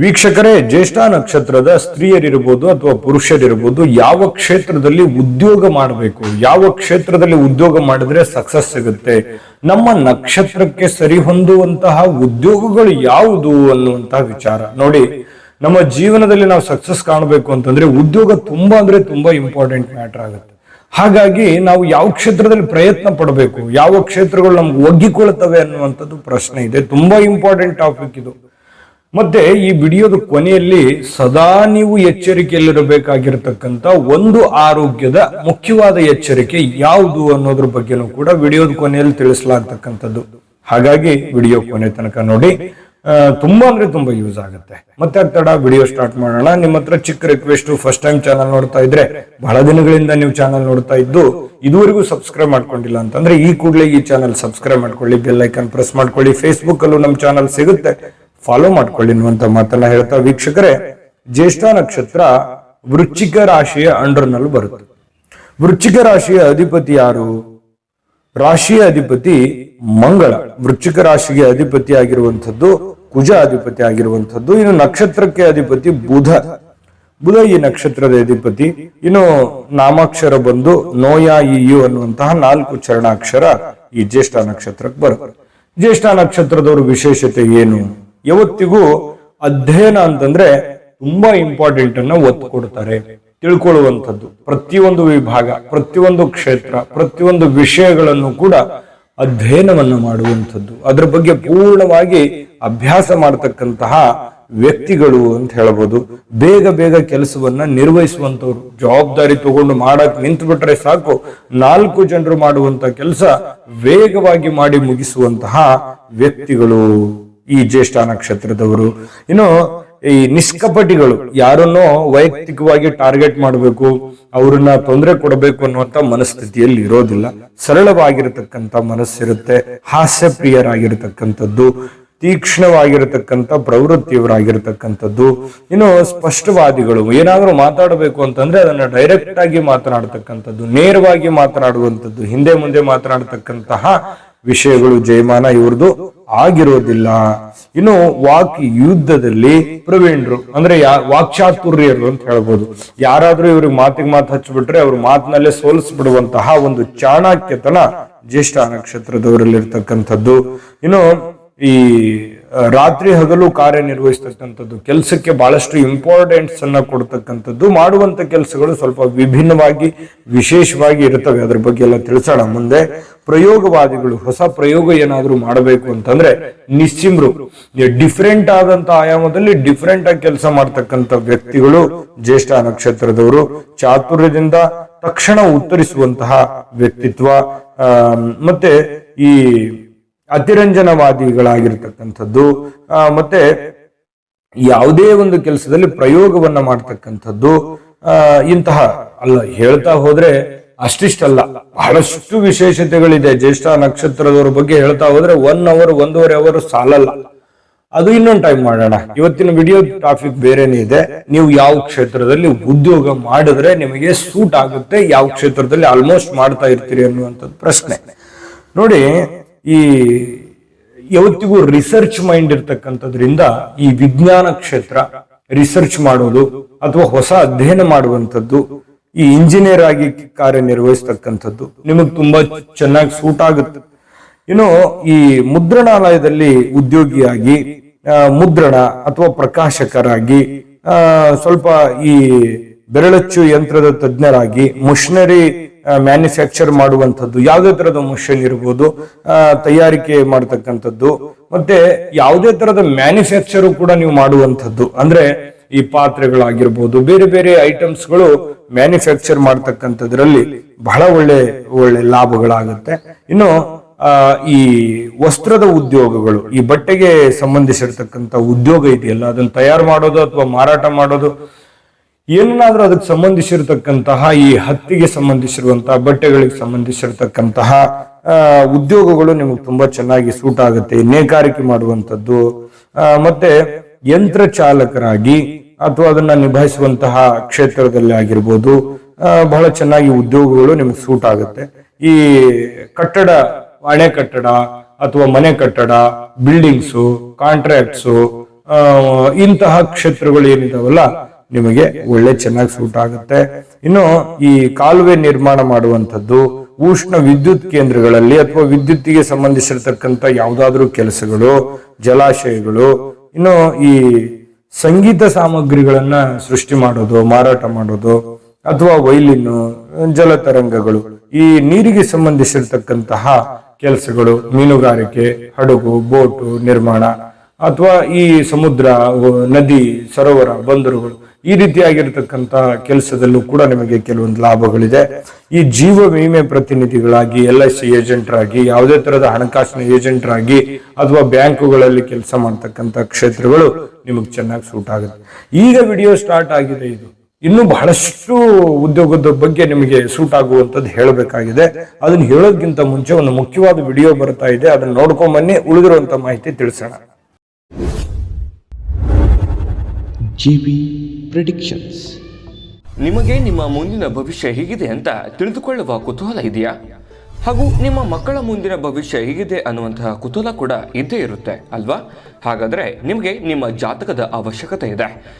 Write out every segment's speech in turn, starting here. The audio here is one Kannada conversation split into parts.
ವೀಕ್ಷಕರೇ, ಜ್ಯೇಷ್ಠ ನಕ್ಷತ್ರದ ಸ್ತ್ರೀಯರಿರ್ಬೋದು ಅಥವಾ ಪುರುಷರಿರ್ಬೋದು, ಯಾವ ಕ್ಷೇತ್ರದಲ್ಲಿ ಉದ್ಯೋಗ ಮಾಡಬೇಕು, ಯಾವ ಕ್ಷೇತ್ರದಲ್ಲಿ ಉದ್ಯೋಗ ಮಾಡಿದ್ರೆ ಸಕ್ಸಸ್ ಸಿಗುತ್ತೆ, ನಮ್ಮ ನಕ್ಷತ್ರಕ್ಕೆ ಸರಿ ಹೊಂದುವಂತಹ ಉದ್ಯೋಗಗಳು ಯಾವುದು ಅನ್ನುವಂತಹ ವಿಚಾರ. ನೋಡಿ, ನಮ್ಮ ಜೀವನದಲ್ಲಿ ನಾವು ಸಕ್ಸಸ್ ಕಾಣಬೇಕು ಅಂತಂದ್ರೆ ಉದ್ಯೋಗ ತುಂಬಾ ಅಂದ್ರೆ ತುಂಬಾ ಇಂಪಾರ್ಟೆಂಟ್ ಮ್ಯಾಟರ್ ಆಗುತ್ತೆ. ಹಾಗಾಗಿ ನಾವು ಯಾವ ಕ್ಷೇತ್ರದಲ್ಲಿ ಪ್ರಯತ್ನ ಪಡಬೇಕು, ಯಾವ ಕ್ಷೇತ್ರಗಳು ನಮ್ಗೆ ಒಗ್ಗಿಕೊಳ್ತವೆ ಅನ್ನುವಂಥದ್ದು ಪ್ರಶ್ನೆ ಇದೆ. ತುಂಬಾ ಇಂಪಾರ್ಟೆಂಟ್ ಟಾಪಿಕ್ ಇದು. ಮತ್ತೆ ಈ ವಿಡಿಯೋದ ಕೊನೆಯಲ್ಲಿ ಸದಾ ನೀವು ಎಚ್ಚರಿಕೆಯಲ್ಲಿರಬೇಕಾಗಿರತಕ್ಕಂತ ಒಂದು ಆರೋಗ್ಯದ ಮುಖ್ಯವಾದ ಎಚ್ಚರಿಕೆ ಯಾವುದು ಅನ್ನೋದ್ರ ಬಗ್ಗೆನೂ ಕೂಡ ವಿಡಿಯೋದ ಕೊನೆಯಲ್ಲಿ ತಿಳಿಸಲಾಗ್ತಕ್ಕಂಥದ್ದು. ಹಾಗಾಗಿ ವಿಡಿಯೋ ಕೊನೆ ತನಕ ನೋಡಿ. ತುಂಬಾ ಅಂದ್ರೆ ತುಂಬಾ ಯೂಸ್ ಆಗುತ್ತೆ. ಮತ್ತೆ ತಡ ವಿಡಿಯೋ ಸ್ಟಾರ್ಟ್ ಮಾಡೋಣ. ನಿಮ್ಮ ಹತ್ರ ಚಿಕ್ಕ ರಿಕ್ವೆಸ್ಟ್ ಫಸ್ಟ್ ಟೈಮ್ ಚಾನಲ್ ನೋಡ್ತಾ ಇದ್ರೆ ಬಹಳ ದಿನಗಳಿಂದ ನೀವು ಚಾನಲ್ ನೋಡ್ತಾ ಇದ್ದು ಇದುವರೆಗೂ ಸಬ್ಸ್ಕ್ರೈಬ್ ಮಾಡ್ಕೊಂಡಿಲ್ಲ ಅಂತಂದ್ರೆ ಈ ಕೂಡಲೇ ಈ ಚಾನಲ್ ಸಬ್ಸ್ಕ್ರೈಬ್ ಮಾಡ್ಕೊಳ್ಳಿ ಬೆಲ್ ಐಕನ್ ಪ್ರೆಸ್ ಮಾಡ್ಕೊಳ್ಳಿ. ಫೇಸ್ಬುಕ್ ಅಲ್ಲೂ ನಮ್ಮ ಚಾನಲ್ ಸಿಗುತ್ತೆ. ಫಾಲೋ ಮಾಡ್ಕೊಳ್ಳಿ ಅನ್ನುವಂತ ಮಾತನ್ನ ಹೇಳ್ತಾ ವೀಕ್ಷಕರೇ, ಜ್ಯೇಷ್ಠ ನಕ್ಷತ್ರ ವೃಶ್ಚಿಕ ರಾಶಿಯ ಅಂಡರ್ನಲ್ಲಿ ಬರುತ್ತೆ. ವೃಶ್ಚಿಕ ರಾಶಿಯ ಅಧಿಪತಿ ಯಾರು? ರಾಶಿಯ ಅಧಿಪತಿ ಮಂಗಳ. ವೃಶ್ಚಿಕ ರಾಶಿಗೆ ಅಧಿಪತಿ ಆಗಿರುವಂಥದ್ದು ಕುಜ ಅಧಿಪತಿ ಆಗಿರುವಂಥದ್ದು. ಇನ್ನು ನಕ್ಷತ್ರಕ್ಕೆ ಅಧಿಪತಿ ಬುಧ. ಬುಧ ಈ ನಕ್ಷತ್ರದ ಅಧಿಪತಿ. ಇನ್ನು ನಾಮಾಕ್ಷರ ಬಂದು ನೋಯ, ಇಯು ಅನ್ನುವಂತಹ ನಾಲ್ಕು ಚರಣಾಕ್ಷರ ಈ ಜ್ಯೇಷ್ಠ ನಕ್ಷತ್ರಕ್ಕೆ ಬರುತ್ತೆ. ಜ್ಯೇಷ್ಠ ನಕ್ಷತ್ರದವರು ವಿಶೇಷತೆ ಏನು? ಯಾವತ್ತಿಗೂ ಅಧ್ಯಯನ ಅಂತಂದ್ರೆ ತುಂಬಾ ಇಂಪಾರ್ಟೆಂಟ್ ಅನ್ನ ಒತ್ತು ಕೊಡ್ತಾರೆ, ತಿಳ್ಕೊಳ್ಳುವಂಥದ್ದು. ಪ್ರತಿಯೊಂದು ವಿಭಾಗ, ಪ್ರತಿಯೊಂದು ಕ್ಷೇತ್ರ, ಪ್ರತಿಯೊಂದು ವಿಷಯಗಳನ್ನು ಕೂಡ ಅಧ್ಯಯನವನ್ನು ಮಾಡುವಂಥದ್ದು. ಅದರ ಬಗ್ಗೆ ಪೂರ್ಣವಾಗಿ ಅಭ್ಯಾಸ ಮಾಡತಕ್ಕಂತಹ ವ್ಯಕ್ತಿಗಳು ಅಂತ ಹೇಳ್ಬೋದು. ಬೇಗ ಬೇಗ ಕೆಲಸವನ್ನ ನಿರ್ವಹಿಸುವಂತವ್ರು ಜವಾಬ್ದಾರಿ ತಗೊಂಡು ಮಾಡಕ್ ನಿಂತು ಬಿಟ್ರೆ ಸಾಕು, ನಾಲ್ಕು ಜನರು ಮಾಡುವಂತ ಕೆಲಸ ವೇಗವಾಗಿ ಮಾಡಿ ಮುಗಿಸುವಂತಹ ವ್ಯಕ್ತಿಗಳು. ಈ ಜ್ಯೇಷ್ಠ ನಕ್ಷತ್ರದವರು. ಇನ್ನು ಈ ನಿಷ್ಕಪಟಿಗಳು ಯಾರನ್ನೋ ವೈಯಕ್ತಿಕವಾಗಿ ಟಾರ್ಗೆಟ್ ಮಾಡಬೇಕು, ಅವ್ರನ್ನ ತೊಂದರೆ ಕೊಡಬೇಕು ಅನ್ನುವಂತ ಮನಸ್ಥಿತಿಯಲ್ಲಿ ಇರೋದಿಲ್ಲ. ಸರಳವಾಗಿರತಕ್ಕಂಥ ಮನಸ್ಸಿರುತ್ತೆ ಹಾಸ್ಯ ಪ್ರಿಯರಾಗಿರತಕ್ಕಂಥದ್ದು ತೀಕ್ಷ್ಣವಾಗಿರತಕ್ಕಂಥ ಪ್ರವೃತ್ತಿಯವರಾಗಿರ್ತಕ್ಕಂಥದ್ದು. ಇನ್ನು ಸ್ಪಷ್ಟವಾದಿಗಳು, ಏನಾದರೂ ಮಾತಾಡಬೇಕು ಅಂತಂದ್ರೆ ಅದನ್ನ ಡೈರೆಕ್ಟ್ ಆಗಿ ಮಾತನಾಡತಕ್ಕಂಥದ್ದು, ನೇರವಾಗಿ ಮಾತನಾಡುವಂಥದ್ದು, ಹಿಂದೆ ಮುಂದೆ ಮಾತನಾಡತಕ್ಕಂತಹ ವಿಷಯಗಳು ಜಯಮಾನ ಇವ್ರದ್ದು ಆಗಿರೋದಿಲ್ಲ. ಇನ್ನು ವಾಕ್ ಯುದ್ಧದಲ್ಲಿ ಪ್ರವೀಣರು, ಅಂದ್ರೆ ವಾಕ್ಚಾತುರ್ಯರು ಅಂತ ಹೇಳ್ಬೋದು. ಯಾರಾದ್ರೂ ಇವ್ರಿಗೆ ಮಾತಿಗೆ ಮಾತು ಹಚ್ಚಿಬಿಟ್ರೆ ಅವ್ರ ಮಾತಿನಲ್ಲೇ ಸೋಲಿಸ್ಬಿಡುವಂತಹ ಒಂದು ಚಾಣಾಕ್ಯತನ ಜ್ಯೇಷ್ಠ ನಕ್ಷತ್ರದವರಲ್ಲಿರ್ತಕ್ಕಂಥದ್ದು. ಇನ್ನು ಈ ರಾತ್ರಿ ಹಗಲು ಕಾರ್ಯನಿರ್ವಹಿಸ್ತಕ್ಕಂಥದ್ದು, ಕೆಲಸಕ್ಕೆ ಬಹಳಷ್ಟು ಇಂಪಾರ್ಟೆನ್ಸ್ ಅನ್ನ ಕೊಡ್ತಕ್ಕಂಥದ್ದು, ಮಾಡುವಂತ ಕೆಲಸಗಳು ಸ್ವಲ್ಪ ವಿಭಿನ್ನವಾಗಿ, ವಿಶೇಷವಾಗಿ ಇರ್ತವೆ. ಅದ್ರ ಬಗ್ಗೆ ಎಲ್ಲ ತಿಳಿಸೋಣ ಮುಂದೆ. ಪ್ರಯೋಗವಾದಿಗಳು, ಹೊಸ ಪ್ರಯೋಗ ಏನಾದರೂ ಮಾಡಬೇಕು ಅಂತಂದ್ರೆ ನಿಶ್ಚಿಮ್ರು ಡಿಫ್ರೆಂಟ್ ಆದಂತ ಆಯಾಮದಲ್ಲಿ ಡಿಫ್ರೆಂಟ್ ಆಗಿ ಕೆಲಸ ಮಾಡ್ತಕ್ಕಂಥ ವ್ಯಕ್ತಿಗಳು ಜ್ಯೇಷ್ಠ ನಕ್ಷತ್ರದವರು, ಚಾತುರ್ಯದಿಂದ ತಕ್ಷಣ ಉತ್ತರಿಸುವಂತಹ ವ್ಯಕ್ತಿತ್ವ ಮತ್ತೆ ಈ ಅತಿರಂಜನವಾದಿಗಳಾಗಿರ್ತಕ್ಕಂಥದ್ದು ಮತ್ತೆ ಯಾವುದೇ ಒಂದು ಕೆಲಸದಲ್ಲಿ ಪ್ರಯೋಗವನ್ನ ಮಾಡ್ತಕ್ಕಂಥದ್ದು ಇಂತಹ ಅಲ್ಲ, ಹೇಳ್ತಾ ಹೋದ್ರೆ ಅಷ್ಟಿಷ್ಟಲ್ಲ. ಬಹಳಷ್ಟು ವಿಶೇಷತೆಗಳಿದೆ. ಜ್ಯೇಷ್ಠ ನಕ್ಷತ್ರದವ್ರ ಬಗ್ಗೆ ಹೇಳ್ತಾ ಹೋದ್ರೆ ಒನ್ ಅವರ್ ಒಂದೂವರೆ ಅವರ್ ಸಾಲಲ್ಲ. ಅದು ಇನ್ನೊಂದು ಟೈಮ್ ಮಾಡೋಣ. ಇವತ್ತಿನ ವಿಡಿಯೋ ಟಾಪಿಕ್ ಬೇರೆನೇ ಇದೆ. ನೀವು ಯಾವ ಕ್ಷೇತ್ರದಲ್ಲಿ ಉದ್ಯೋಗ ಮಾಡಿದ್ರೆ ನಿಮಗೆ ಸೂಟ್ ಆಗುತ್ತೆ. ಯಾವ ಕ್ಷೇತ್ರದಲ್ಲಿ ಆಲ್ಮೋಸ್ಟ್ ಮಾಡ್ತಾ ಇರ್ತೀರಿ ಅನ್ನುವಂಥದ್ದು ಪ್ರಶ್ನೆ. ನೋಡಿ ಈ ಯಾವತ್ತಿಗೂ ರಿಸರ್ಚ್ ಮೈಂಡ್ ಇರ್ತಕ್ಕಂಥದ್ರಿಂದ ಈ ವಿಜ್ಞಾನ ಕ್ಷೇತ್ರ ರಿಸರ್ಚ್ ಮಾಡೋದು ಅಥವಾ ಹೊಸ ಅಧ್ಯಯನ ಮಾಡುವಂಥದ್ದು, ಈ ಇಂಜಿನಿಯರ್ ಆಗಿ ಕಾರ್ಯನಿರ್ವಹಿಸ್ತಕ್ಕಂಥದ್ದು ನಿಮಗೆ ತುಂಬಾ ಚೆನ್ನಾಗಿ ಸೂಟ್ ಆಗುತ್ತೆ. ಇನ್ನು ಈ ಮುದ್ರಣಾಲಯದಲ್ಲಿ ಉದ್ಯೋಗಿಯಾಗಿ ಮುದ್ರಣ ಅಥವಾ ಪ್ರಕಾಶಕರಾಗಿ ಸ್ವಲ್ಪ ಈ ಬೆರಳಚ್ಚು ಯಂತ್ರದ ತಜ್ಞರಾಗಿ ಮುಷನರಿ ಮ್ಯಾನುಫ್ಯಾಕ್ಚರ್ ಮಾಡುವಂಥದ್ದು, ಯಾವುದೇ ತರದ ಮಷಿನ್ ಇರ್ಬೋದು ತಯಾರಿಕೆ ಮಾಡತಕ್ಕಂಥದ್ದು, ಮತ್ತೆ ಯಾವುದೇ ತರದ ಮ್ಯಾನುಫ್ಯಾಕ್ಚರ್ ಕೂಡ ನೀವು ಮಾಡುವಂಥದ್ದು. ಅಂದ್ರೆ ಈ ಪಾತ್ರೆಗಳಾಗಿರ್ಬೋದು, ಬೇರೆ ಬೇರೆ ಐಟಮ್ಸ್ಗಳು ಮ್ಯಾನುಫ್ಯಾಕ್ಚರ್ ಮಾಡ್ತಕ್ಕಂಥದ್ರಲ್ಲಿ ಬಹಳ ಒಳ್ಳೆ ಒಳ್ಳೆ ಲಾಭಗಳಾಗುತ್ತೆ. ಇನ್ನು ಈ ವಸ್ತ್ರದ ಉದ್ಯೋಗಗಳು, ಈ ಬಟ್ಟೆಗೆ ಸಂಬಂಧಿಸಿರ್ತಕ್ಕಂಥ ಉದ್ಯೋಗ ಇದೆಯಲ್ಲ, ಅದನ್ನು ತಯಾರು ಮಾಡೋದು ಅಥವಾ ಮಾರಾಟ ಮಾಡೋದು ಏನಾದ್ರೂ ಅದಕ್ಕೆ ಸಂಬಂಧಿಸಿರತಕ್ಕಂತಹ, ಈ ಹತ್ತಿಗೆ ಸಂಬಂಧಿಸಿರುವಂತಹ ಬಟ್ಟೆಗಳಿಗೆ ಸಂಬಂಧಿಸಿರತಕ್ಕಂತಹ ಉದ್ಯೋಗಗಳು ನಿಮಗೆ ತುಂಬಾ ಚೆನ್ನಾಗಿ ಸೂಟ್ ಆಗುತ್ತೆ, ನೇಕಾರಿಕೆ ಮಾಡುವಂಥದ್ದು ಮತ್ತೆ ಯಂತ್ರ ಚಾಲಕರಾಗಿ ಅಥವಾ ಅದನ್ನ ನಿಭಾಯಿಸುವಂತಹ ಕ್ಷೇತ್ರದಲ್ಲಿ ಆಗಿರ್ಬೋದು ಬಹಳ ಚೆನ್ನಾಗಿ ಉದ್ಯೋಗಗಳು ನಿಮಗೆ ಸೂಟ್ ಆಗುತ್ತೆ. ಈ ಕಟ್ಟಡ ಅಣೆ ಕಟ್ಟಡ ಅಥವಾ ಮನೆ ಕಟ್ಟಡ ಬಿಲ್ಡಿಂಗ್ಸು ಕಾಂಟ್ರಾಕ್ಟ್ಸು ಇಂತಹ ಕ್ಷೇತ್ರಗಳು ಏನಿದಾವಲ್ಲ ನಿಮಗೆ ಒಳ್ಳೆ ಚೆನ್ನಾಗಿ ಸೂಟ್ ಆಗುತ್ತೆ. ಇನ್ನು ಈ ಕಾಲುವೆ ನಿರ್ಮಾಣ ಮಾಡುವಂಥದ್ದು ಉಷ್ಣ ವಿದ್ಯುತ್ ಕೇಂದ್ರಗಳಲ್ಲಿ ಅಥವಾ ವಿದ್ಯುತ್ತಿಗೆ ಸಂಬಂಧಿಸಿರತಕ್ಕಂಥ ಯಾವುದಾದ್ರೂ ಕೆಲಸಗಳು, ಜಲಾಶಯಗಳು, ಇನ್ನು ಈ ಸಂಗೀತ ಸಾಮಗ್ರಿಗಳನ್ನ ಸೃಷ್ಟಿ ಮಾಡೋದು, ಮಾರಾಟ ಮಾಡೋದು, ಅಥವಾ ವೈಲಿನ್ನು ಜಲತರಂಗಗಳು ಈ ನೀರಿಗೆ ಸಂಬಂಧಿಸಿರ್ತಕ್ಕಂತಹ ಕೆಲಸಗಳು, ಮೀನುಗಾರಿಕೆ, ಹಡಗು, ಬೋಟು ನಿರ್ಮಾಣ, ಅಥವಾ ಈ ಸಮುದ್ರ, ನದಿ, ಸರೋವರ, ಬಂದರುಗಳು ಈ ರೀತಿಯಾಗಿರ್ತಕ್ಕಂಥ ಕೆಲಸದಲ್ಲೂ ಕೂಡ ನಿಮಗೆ ಕೆಲವೊಂದು ಲಾಭಗಳಿದೆ. ಈ ಜೀವ ವಿಮೆ ಪ್ರತಿನಿಧಿಗಳಾಗಿ ಎಲ್ ಐ ಸಿ ಏಜೆಂಟರಾಗಿ ಯಾವುದೇ ತರಹದ ಹಣಕಾಸಿನ ಏಜೆಂಟರಾಗಿ ಅಥವಾ ಬ್ಯಾಂಕುಗಳಲ್ಲಿ ಕೆಲಸ ಮಾಡ್ತಕ್ಕಂಥ ಕ್ಷೇತ್ರಗಳು ನಿಮಗೆ ಚೆನ್ನಾಗಿ ಸೂಟ್ ಆಗುತ್ತೆ. ಈಗ ವಿಡಿಯೋ ಸ್ಟಾರ್ಟ್ ಆಗಿದೆ ಇದು. ಇನ್ನು ಬಹಳಷ್ಟು ಉದ್ಯೋಗದ ಬಗ್ಗೆ ನಿಮಗೆ ಸೂಟ್ ಆಗುವಂತದ್ದು ಹೇಳಬೇಕಾಗಿದೆ. ಅದನ್ನ ಹೇಳೋದಕ್ಕಿಂತ ಮುಂಚೆ ಒಂದು ಮುಖ್ಯವಾದ ವಿಡಿಯೋ ಬರ್ತಾ ಇದೆ. ಅದನ್ನ ನೋಡ್ಕೊಂಡ್ ಬನ್ನಿ. ಉಳಿದಿರುವಂತ ಮಾಹಿತಿ ತಿಳಿಸೋಣ. GB predictions. ನಿಮಗೆ ನಿಮ್ಮ ಮುಂದಿನ ಭವಿಷ್ಯ ಹೇಗಿದೆ ಅಂತ ತಿಳಿದುಕೊಳ್ಳುವ ಕುತೂಹಲ ಇದೆಯಾ? ಹಾಗೂ ನಿಮ್ಮ ಮಕ್ಕಳ ಮುಂದಿನ ಭವಿಷ್ಯ ಹೇಗಿದೆ ಅನ್ನುವಂತಹ ಕುತೂಹಲ ಕೂಡ ಇದ್ದೇ ಇರುತ್ತೆ, ಅಲ್ವಾ? ಹಾಗಾದರೆ ನಿಮಗೆ ನಿಮ್ಮ ಜಾತಕದ ಅವಶ್ಯಕತೆ ಇದೆ.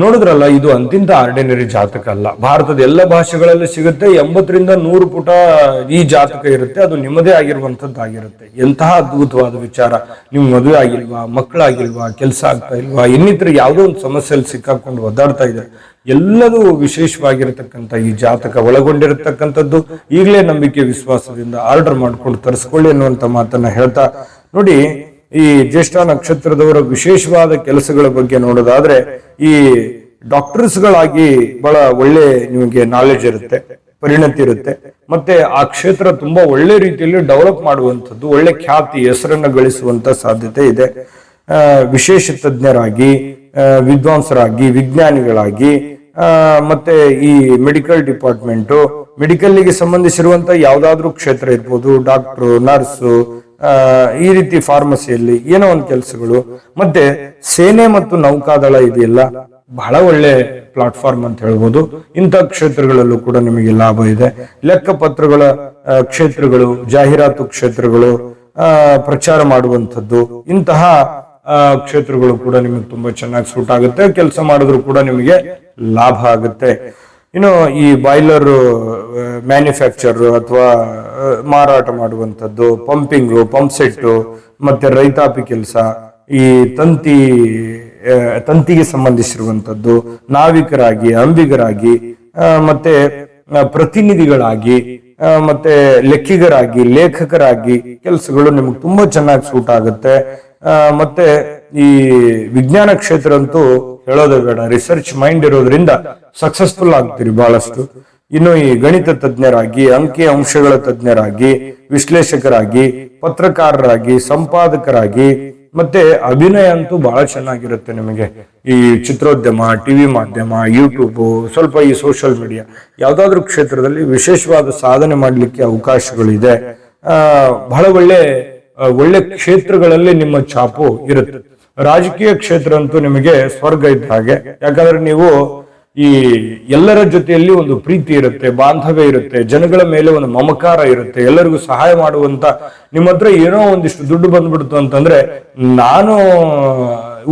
ನೋಡಿದ್ರಲ್ಲ, ಇದು ಅಂತಿಂತ ಆರ್ಡಿನರಿ ಜಾತಕ ಅಲ್ಲ. ಭಾರತದ ಎಲ್ಲ ಭಾಷೆಗಳಲ್ಲಿ ಸಿಗುತ್ತೆ, ಎಂಬತ್ತರಿಂದ ನೂರು ಪುಟ ಈ ಜಾತಕ ಇರುತ್ತೆ, ಅದು ನಿಮ್ಮದೇ ಆಗಿರುವಂತದ್ದಾಗಿರುತ್ತೆ ಎಂತಹ ಅದ್ಭುತವಾದ ವಿಚಾರ. ನೀವು ಮದುವೆ ಆಗಿಲ್ವಾ, ಮಕ್ಕಳಾಗಿಲ್ವಾ, ಕೆಲಸ ಆಗ್ತಾ ಇಲ್ವಾ, ಇನ್ನಿತರ ಯಾವುದೋ ಒಂದು ಸಮಸ್ಯೆಯಲ್ಲಿ ಸಿಕ್ಕಾಕೊಂಡು ಒದ್ದಾಡ್ತಾ ಇದೆ ಎಲ್ಲದೂ ವಿಶೇಷವಾಗಿರತಕ್ಕಂಥ ಈ ಜಾತಕ, ಒಳಗೊಂಡಿರತಕ್ಕಂಥದ್ದು, ಈಗಲೇ ನಂಬಿಕೆ, ವಿಶ್ವಾಸದಿಂದ ಆರ್ಡರ್ ಮಾಡ್ಕೊಂಡು ತರಿಸ್ಕೊಳ್ಳಿ ಅನ್ನುವಂಥ ಮಾತನ್ನ ಹೇಳ್ತಾ ನೋಡಿ ಈ ಜ್ಯೇಷ್ಠ ನಕ್ಷತ್ರದವರ ವಿಶೇಷವಾದ ಕೆಲಸಗಳ ಬಗ್ಗೆ ನೋಡೋದಾದ್ರೆ ಈ ಡಾಕ್ಟರ್ಸ್ಗಳಾಗಿ ಬಹಳ ಒಳ್ಳೆ ನಿಮಗೆ ನಾಲೆಜ್ ಇರುತ್ತೆ, ಪರಿಣತಿ ಇರುತ್ತೆ. ಮತ್ತೆ ಆ ಕ್ಷೇತ್ರ ತುಂಬಾ ಒಳ್ಳೆ ರೀತಿಯಲ್ಲಿ ಡೆವಲಪ್ ಮಾಡುವಂಥದ್ದು, ಒಳ್ಳೆ ಖ್ಯಾತಿ, ಹೆಸರನ್ನು ಗಳಿಸುವಂತ ಸಾಧ್ಯತೆ ಇದೆ. ವಿಶೇಷ ತಜ್ಞರಾಗಿ ವಿದ್ವಾಂಸರಾಗಿ, ವಿಜ್ಞಾನಿಗಳಾಗಿ ಮತ್ತೆ ಈ ಮೆಡಿಕಲ್ ಡಿಪಾರ್ಟ್ಮೆಂಟು ಮೆಡಿಕಲ್ಗೆ ಸಂಬಂಧಿಸಿರುವಂತ ಯಾವ್ದಾದ್ರು ಕ್ಷೇತ್ರ ಇರ್ಬೋದು ಡಾಕ್ಟ್ರು ನರ್ಸು ಈ ರೀತಿ ಫಾರ್ಮಸಿಯಲ್ಲಿ ಏನೋ ಒಂದು ಕೆಲಸಗಳು. ಮತ್ತೆ ಸೇನೆ ಮತ್ತು ನೌಕಾದಳ ಇದೆಯಲ್ಲ, ಬಹಳ ಒಳ್ಳೆ ಪ್ಲಾಟ್ಫಾರ್ಮ್ ಅಂತ ಹೇಳ್ಬೋದು. ಇಂಥ ಕ್ಷೇತ್ರಗಳಲ್ಲೂ ಕೂಡ ನಿಮಗೆ ಲಾಭ ಇದೆ. ಲೆಕ್ಕಪತ್ರಗಳ ಕ್ಷೇತ್ರಗಳು, ಜಾಹೀರಾತು ಕ್ಷೇತ್ರಗಳು ಪ್ರಚಾರ ಮಾಡುವಂಥದ್ದು, ಇಂತಹ ಕ್ಷೇತ್ರಗಳು ಕೂಡ ನಿಮಗೆ ತುಂಬಾ ಚೆನ್ನಾಗಿ ಸೂಟ್ ಆಗುತ್ತೆ. ಕೆಲಸ ಮಾಡಿದ್ರು ಕೂಡ ನಿಮಗೆ ಲಾಭ ಆಗುತ್ತೆ. ಇನ್ನು ಈ ಬಾಯ್ಲರ್ ಮ್ಯಾನುಫ್ಯಾಕ್ಚರ್ ಅಥವಾ ಮಾರಾಟ ಮಾಡುವಂಥದ್ದು ಪಂಪಿಂಗು ಪಂಪ್ ಸೆಟ್ಟು ಮತ್ತೆ ರೈತಾಪಿ ಕೆಲಸ, ಈ ತಂತಿ ತಂತಿಗೆ ಸಂಬಂಧಿಸಿರುವಂಥದ್ದು, ನಾವಿಕರಾಗಿ, ಅಂಬಿಗರಾಗಿ ಮತ್ತೆ ಪ್ರತಿನಿಧಿಗಳಾಗಿ ಮತ್ತೆ ಲೆಕ್ಕಿಗರಾಗಿ, ಲೇಖಕರಾಗಿ ಕೆಲಸಗಳು ನಿಮಗೆ ತುಂಬಾ ಚೆನ್ನಾಗಿ ಸೂಟ್ ಆಗುತ್ತೆ. ಮತ್ತೆ ಈ ವಿಜ್ಞಾನ ಕ್ಷೇತ್ರ ಅಂತೂ ಹೇಳೋದೇ ಬೇಡ. ರಿಸರ್ಚ್ ಮೈಂಡ್ ಇರೋದ್ರಿಂದ ಸಕ್ಸಸ್ಫುಲ್ ಆಗ್ತೀರಿ ಬಹಳಷ್ಟು. ಇನ್ನು ಈ ಗಣಿತ ತಜ್ಞರಾಗಿ, ಅಂಕಿ ಅಂಶಗಳ ತಜ್ಞರಾಗಿ, ವಿಶ್ಲೇಷಕರಾಗಿ, ಪತ್ರಕಾರರಾಗಿ, ಸಂಪಾದಕರಾಗಿ, ಮತ್ತೆ ಅಭಿನಯ ಅಂತೂ ಬಹಳ ಚೆನ್ನಾಗಿರುತ್ತೆ ನಿಮಗೆ. ಈ ಚಿತ್ರೋದ್ಯಮ ಟಿವಿ ಮಾಧ್ಯಮ ಯೂಟ್ಯೂಬ್ ಸ್ವಲ್ಪ ಈ ಸೋಷಿಯಲ್ ಮೀಡಿಯಾ ಯಾವ್ದಾದ್ರು ಕ್ಷೇತ್ರದಲ್ಲಿ ವಿಶೇಷವಾದ ಸಾಧನೆ ಮಾಡಲಿಕ್ಕೆ ಅವಕಾಶಗಳಿದೆ. ಬಹಳ ಒಳ್ಳೆ ಒಳ್ಳೆ ಕ್ಷೇತ್ರಗಳಲ್ಲಿ ನಿಮ್ಮ ಛಾಪು ಇರುತ್ತೆ. ರಾಜಕೀಯ ಕ್ಷೇತ್ರ ಅಂತೂ ನಿಮಗೆ ಸ್ವರ್ಗ ಇದ್ದ ಹಾಗೆ. ಯಾಕಂದ್ರೆ ನೀವು ಈ ಎಲ್ಲರ ಜೊತೆಯಲ್ಲಿ ಒಂದು ಪ್ರೀತಿ ಇರುತ್ತೆ, ಬಾಂಧವ್ಯ ಇರುತ್ತೆ, ಜನಗಳ ಮೇಲೆ ಒಂದು ಮಮಕಾರ ಇರುತ್ತೆ, ಎಲ್ಲರಿಗೂ ಸಹಾಯ ಮಾಡುವಂತ ನಿಮ್ಮ ಹತ್ರ ಏನೋ ಒಂದಿಷ್ಟು ದುಡ್ಡು ಬಂದ್ಬಿಡ್ತು ಅಂತಂದ್ರೆ ನಾನು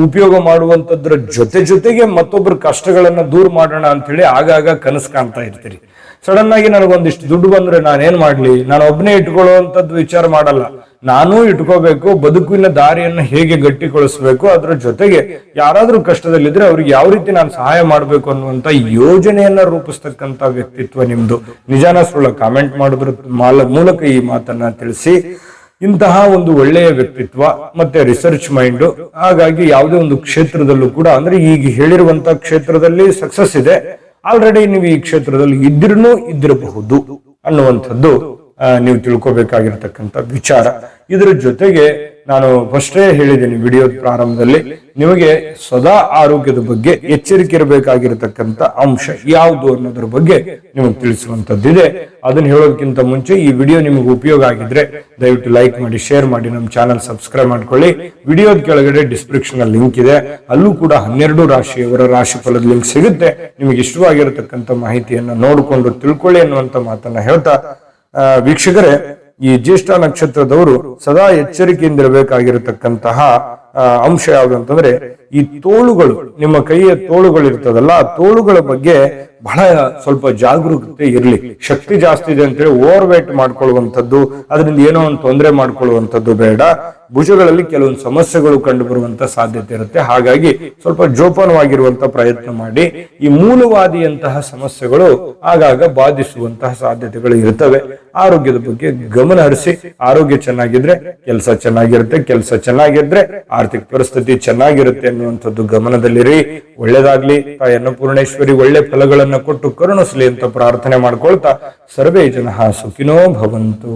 ಉಪಯೋಗ ಮಾಡುವಂತದ್ರ ಜೊತೆ ಜೊತೆಗೆ ಮತ್ತೊಬ್ಬರ ಕಷ್ಟಗಳನ್ನ ದೂರ ಮಾಡೋಣ ಅಂತ ಹೇಳಿ ಆಗಾಗ ಕನಸು ಕಾಣ್ತಾ ಇರ್ತೀರಿ. ಸಡನ್ ಆಗಿ ನನಗೊಂದಿಷ್ಟು ದುಡ್ಡು ಬಂದ್ರೆ ನಾನೇನ್ ಮಾಡ್ಲಿ? ನಾನು ಒಬ್ಬನೇ ಇಟ್ಕೊಳ್ಳುವಂತದ್ದು ವಿಚಾರ ಮಾಡಲ್ಲ. ನಾನೂ ಇಟ್ಕೋಬೇಕು, ಬದುಕಿನ ದಾರಿಯನ್ನು ಹೇಗೆ ಗಟ್ಟಿಗೊಳಿಸ್ಬೇಕು, ಅದರ ಜೊತೆಗೆ ಯಾರಾದ್ರೂ ಕಷ್ಟದಲ್ಲಿದ್ದರೆ ಅವ್ರಿಗೆ ಯಾವ ರೀತಿ ನಾನು ಸಹಾಯ ಮಾಡಬೇಕು ಅನ್ನುವಂತ ಯೋಜನೆಯನ್ನ ರೂಪಿಸ್ತಕ್ಕಂತ ವ್ಯಕ್ತಿತ್ವ ನಿಮ್ದು. ನಿಜಾನ ಸುಳ್ಳ ಕಾಮೆಂಟ್ ಮಾಡೋದ್ರ, ಮಾಲ- ಮೂಲಕ ಈ ಮಾತನ್ನ ತಿಳಿಸಿ. ಇಂತಹ ಒಂದು ಒಳ್ಳೆಯ ವ್ಯಕ್ತಿತ್ವ, ಮತ್ತೆ ರಿಸರ್ಚ್ ಮೈಂಡ್ ಹಾಗಾಗಿ ಯಾವುದೇ ಒಂದು ಕ್ಷೇತ್ರದಲ್ಲೂ ಕೂಡ, ಅಂದ್ರೆ ಈಗ ಹೇಳಿರುವಂತ ಕ್ಷೇತ್ರದಲ್ಲಿ ಸಕ್ಸಸ್ ಇದೆ. ಆಲ್ರೆಡಿ ನೀವು ಈ ಕ್ಷೇತ್ರದಲ್ಲಿ ಇದ್ರೂ ಇದ್ದಿರಬಹುದು ಅನ್ನುವಂಥದ್ದು ನೀವು ತಿಳ್ಕೊಬೇಕಾಗಿರ್ತಕ್ಕಂಥ ವಿಚಾರ. ಇದರ ಜೊತೆಗೆ ನಾನು ಫಸ್ಟೇ ಹೇಳಿದ್ದೀನಿ ವಿಡಿಯೋದ ಪ್ರಾರಂಭದಲ್ಲಿ, ನಿಮಗೆ ಸದಾ ಆರೋಗ್ಯದ ಬಗ್ಗೆ ಎಚ್ಚರಿಕೆ ಇರಬೇಕಾಗಿರತಕ್ಕಂಥ ಅಂಶ ಯಾವುದು ಅನ್ನೋದ್ರ ಬಗ್ಗೆ ನಿಮಗೆ ತಿಳಿಸುವಂತದ್ದಿದೆ ಅದನ್ನ ಹೇಳೋದಕ್ಕಿಂತ ಮುಂಚೆ ಈ ವಿಡಿಯೋ ನಿಮಗೆ ಉಪಯೋಗ ಆಗಿದ್ರೆ ದಯವಿಟ್ಟು ಲೈಕ್ ಮಾಡಿ, ಶೇರ್ ಮಾಡಿ, ನಮ್ಮ ಚಾನಲ್ ಸಬ್ಸ್ಕ್ರೈಬ್ ಮಾಡ್ಕೊಳ್ಳಿ. ವಿಡಿಯೋದ ಕೆಳಗಡೆ ಡಿಸ್ಕ್ರಿಪ್ಷನ್ ಲಿಂಕ್ ಇದೆ. ಅಲ್ಲೂ ಕೂಡ ಹನ್ನೆರಡು ರಾಶಿಯವರ ರಾಶಿ ಫಲದ ಲಿಂಕ್ ಸಿಗುತ್ತೆ. ನಿಮಗೆ ಇಷ್ಟವಾಗಿರತಕ್ಕಂಥ ಮಾಹಿತಿಯನ್ನ ನೋಡಿಕೊಂಡು ತಿಳ್ಕೊಳ್ಳಿ ಅನ್ನುವಂತ ಮಾತನ್ನ ಹೇಳ್ತಾ ವೀಕ್ಷಕರೇ, ಈ ಜ್ಯೇಷ್ಠ ನಕ್ಷತ್ರದವರು ಸದಾ ಎಚ್ಚರಿಕೆಯಿಂದ ಇರಬೇಕಾಗಿರತಕ್ಕಂತಹ ಅಂಶ ಯಾವುದು ಅಂತಂದ್ರೆ, ಈ ತೋಳುಗಳು, ನಿಮ್ಮ ಕೈಯ ತೋಳುಗಳು ಇರ್ತದಲ್ಲ ಆ ತೋಳುಗಳ ಬಗ್ಗೆ ಬಹಳ ಸ್ವಲ್ಪ ಜಾಗರೂಕತೆ ಇರಲಿ. ಶಕ್ತಿ ಜಾಸ್ತಿ ಇದೆ ಅಂತೇಳಿ ಓವರ್ ವೇಟ್ ಮಾಡ್ಕೊಳ್ಳುವಂಥದ್ದು ಅದರಿಂದ ಏನೋ ಒಂದು ತೊಂದರೆ ಮಾಡ್ಕೊಳ್ಳುವಂಥದ್ದು ಬೇಡ. ಭುಜಗಳಲ್ಲಿ ಕೆಲವೊಂದು ಸಮಸ್ಯೆಗಳು ಕಂಡು ಬರುವಂತ ಸಾಧ್ಯತೆ ಇರುತ್ತೆ. ಹಾಗಾಗಿ ಸ್ವಲ್ಪ ಜೋಪಾನವಾಗಿರುವಂತ ಪ್ರಯತ್ನ ಮಾಡಿ. ಈ ಮೂಲವಾದಿಯಂತಹ ಸಮಸ್ಯೆಗಳು ಆಗಾಗ ಬಾಧಿಸುವಂತಹ ಸಾಧ್ಯತೆಗಳು ಇರ್ತವೆ. ಆರೋಗ್ಯದ ಬಗ್ಗೆ ಗಮನ ಹರಿಸಿ, ಆರೋಗ್ಯ ಚೆನ್ನಾಗಿದ್ರೆ ಕೆಲಸ ಚೆನ್ನಾಗಿರುತ್ತೆ, ಕೆಲಸ ಚೆನ್ನಾಗಿದ್ರೆ ಆರ್ಥಿಕ ಪರಿಸ್ಥಿತಿ ಚೆನ್ನಾಗಿರುತ್ತೆ ಅನ್ನುವಂಥದ್ದು ಗಮನದಲ್ಲಿರಿ. ಒಳ್ಳೇದಾಗ್ಲಿ. ತಾಯಿ ಅನ್ನಪೂರ್ಣೇಶ್ವರಿ ಒಳ್ಳೆ ಫಲಗಳನ್ನ ಕೊಟ್ಟು ಕರುಣಿಸಲಿ ಅಂತ ಪ್ರಾರ್ಥನೆ ಮಾಡ್ಕೊಳ್ತಾ ಸರ್ವೇ ಜನ ಸುಖಿನೋ ಭವಂತು.